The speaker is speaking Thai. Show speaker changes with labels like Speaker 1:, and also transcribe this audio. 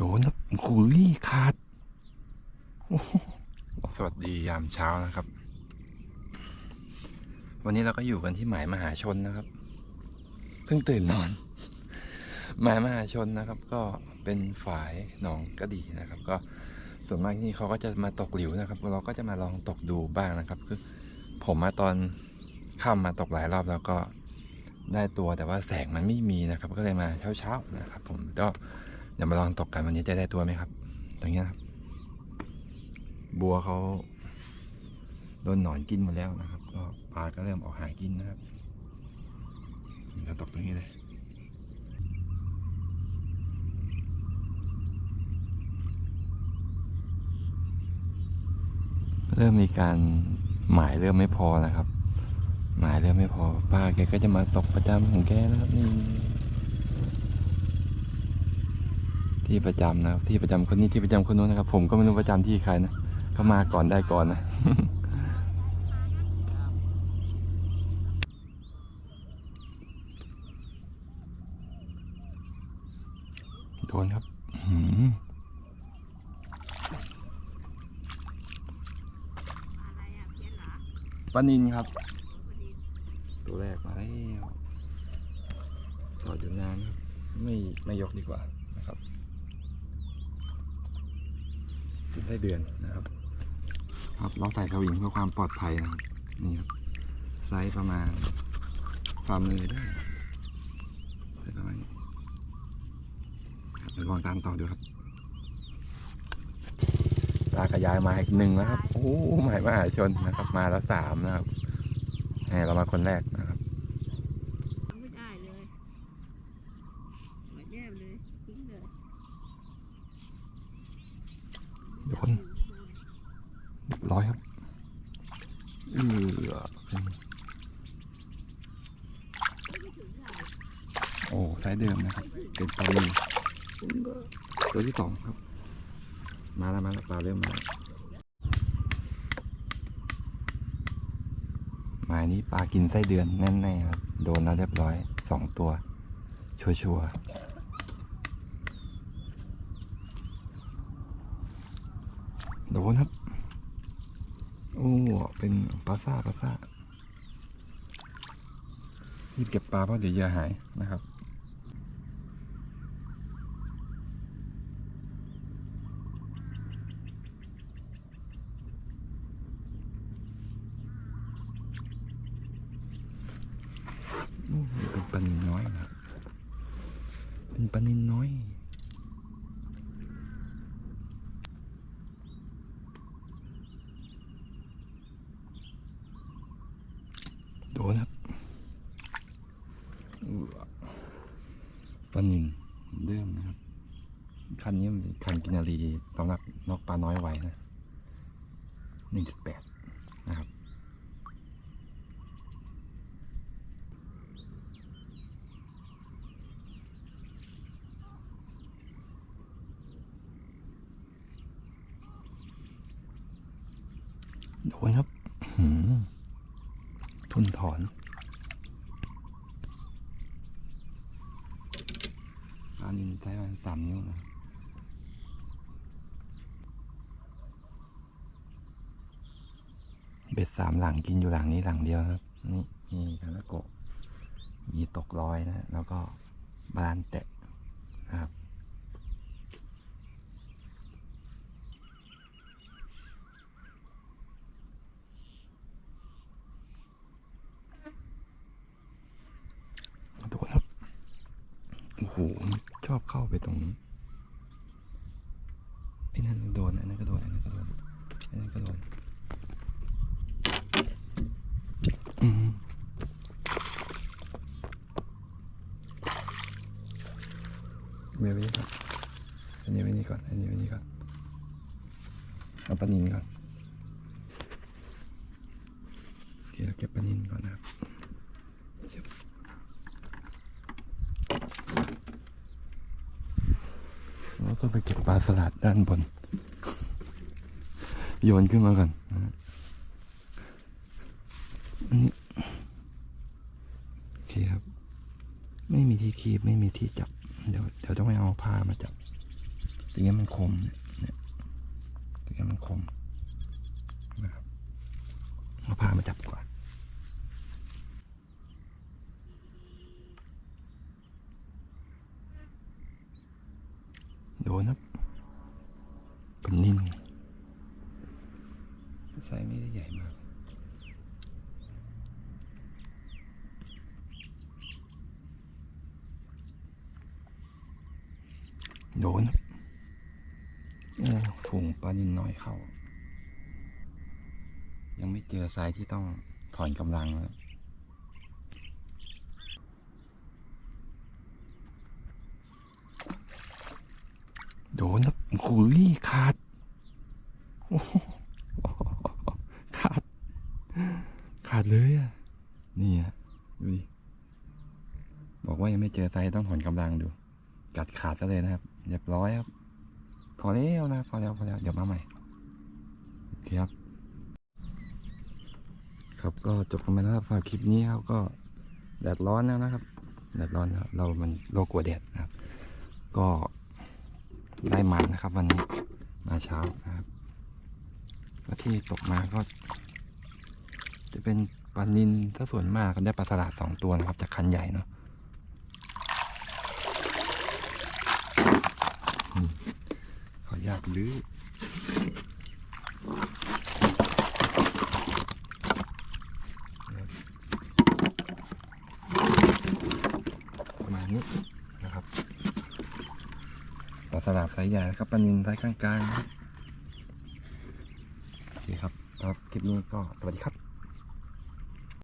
Speaker 1: โดนครับคุยขาดสวัสดียามเช้านะครับ วันนี้เราก็อยู่กันที่หมายมหาชนนะครับ เพิ่งตื่นนอน หมายมหาชนนะครับ ก็เป็นฝายหนองกระดีนะครับ ก็ส่วนมากที่นี่เขาก็จะมาตกหลิวนะครับ เราก็จะมาลองตกดูบ้างนะครับ คือ ผมมาตอนค่ำมาตกหลายรอบแล้วก็ได้ตัวแต่ว่าแสงมันไม่มีนะครับ ก็เลยมาเช้าๆนะครับ ผมก็ เดี๋ยวมาลองตกกันวันนี้จะได้ตัวไหมครับ ตรงนี้ครับ บัวเขาโดนหนอนกินหมดแล้วนะครับ ก็ปลาก็เริ่มออกหากินนะครับเราตกตรงนี้เลยเริ่มมีการหมายเริ่มไม่พอนะครับ หมายเริ่มไม่พอป้าแกก็จะมาตกประจำของแกนะครับนี่ ที่ประจำนะครับที่ประจำคนนี้ที่ประจำคนนู้นนะครับ ผมก็ไม่รู้ประจำที่ใครนะเขามาก่อนได้ก่อนนะโดนครับปลานินครับ ตัวแรกมาแล้วต่ออยู่นานครับ ไม่ไม่ยกดีกว่านะครับ ได้เดือนนะครับ ครับเราใส่สวิงเพื่อความปลอดภัยนะครับนี่ครับไซส์ประมาณฝ่ามือได้ไซส์ประมาณนี้ครับเดี๋ยวลองตามต่อดูครับตากระยายมาอีกหนึ่งแล้วครับโอ้หมายมหาชนนะครับ มาแล้วสามนะครับแหมเรามาคนแรกนะครับ
Speaker 2: ไม่ได้เลยหมดแย่เลยทิ้งเลย
Speaker 1: โดนเรียบร้อยครับเออเป็นโอ้ สายเดิมนะครับ เป็นปลาลีตัวที่สองครับ มาแล้วมาแล้วปลาเริ่มมาหมายนี้ปลากินไส้เดือนแน่ๆครับโดนแล้วเรียบร้อยสองตัว ชัวร์ๆโดนครับ โอ้ เป็นปลาซ่าปลาซ่ารีบเก็บปลาเพราะเดี๋ยวเหยื่อหายนะครับ โอ้เป็นปลานินน้อยนะครับ เปนปลานินน้อย โดนครับปลานินเหมือนเดิมนะครับ คันนี้คันกินารีสำหรับนกปลาน้อยไว้นะหนึ่งจุดแปดนะครับ โดนครับหืมทุนถอนปลานินไต้หวันสามนิ้วนะเบ็ดสามหลังกินอยู่หลังนี้หลังเดียวครับ นี่นี่คาราโกมีตกลอยนะ แล้วก็บาลานแตะนะครับ โดนครับ โอ้โห ชอบเข้าไปตรงนี้ไอ้นั่นโดนอันนั้นก็โดนอันนั้นก็โดนอันนั้นก็โดนอืมเว้ยไว้นี่ก่อนอันนี้ไว้นี่ก่อนอันนี้ไว้นี่ก่อนเอาปนินก่อนโอเคเราเก็บปนินก่อนนะครับเก็บ ก็ไปเก็บปลาสลัดด้านบน โยนขึ้นมาก่อนอันนี้โอเคครับ ไม่มีที่คีบไม่มีที่จับ เดี๋ยวเดี๋ยวต้องไปเอาผ้ามาจับตรงนี้มันคมเนี่ยตรงนี้มันคมนะครับเอาผ้ามาจับกว่า โดนครับ เป็นนิ่นไซส์ไม่ได้ใหญ่มาก โดนครับโอ้ถุงปลานินน้อยเข้า ยังไม่เจอไซส์ที่ต้องถอนกำลังเลย โดนครับโอ้โหขาดขาด ขาดเลยอะ นี่อะ ดูดิ บอกว่ายังไม่เจอไซต้องถอนกำลังดู กัดขาดซะเลยนะครับเรียบร้อยครับ พอแล้วนะ พอแล้วพอแล้ว เดี๋ยวมาใหม่โอเคครับ ครับก็จบกันไปแล้วครับฝากคลิปนี้ครับก็แดดร้อนแล้วนะครับแดดร้อนเรามันโลกกลัวแดดนะครับ ก็ ได้มันนะครับ วันนี้มาเช้านะครับก็ที่ตกมาก็ จะเป็นปลานินถ้าส่วนมากก็ได้ปลาสลัดสองตัวนะครับ จากคันใหญ่เนาะขออนุญาตลื้อประมาณนี้ สลับปลาสลัดไซส์ใหญ่นะครับปนินไทยกลางๆนะครับโอเคครับครับคลิปนี้ก็สวัสดีครับ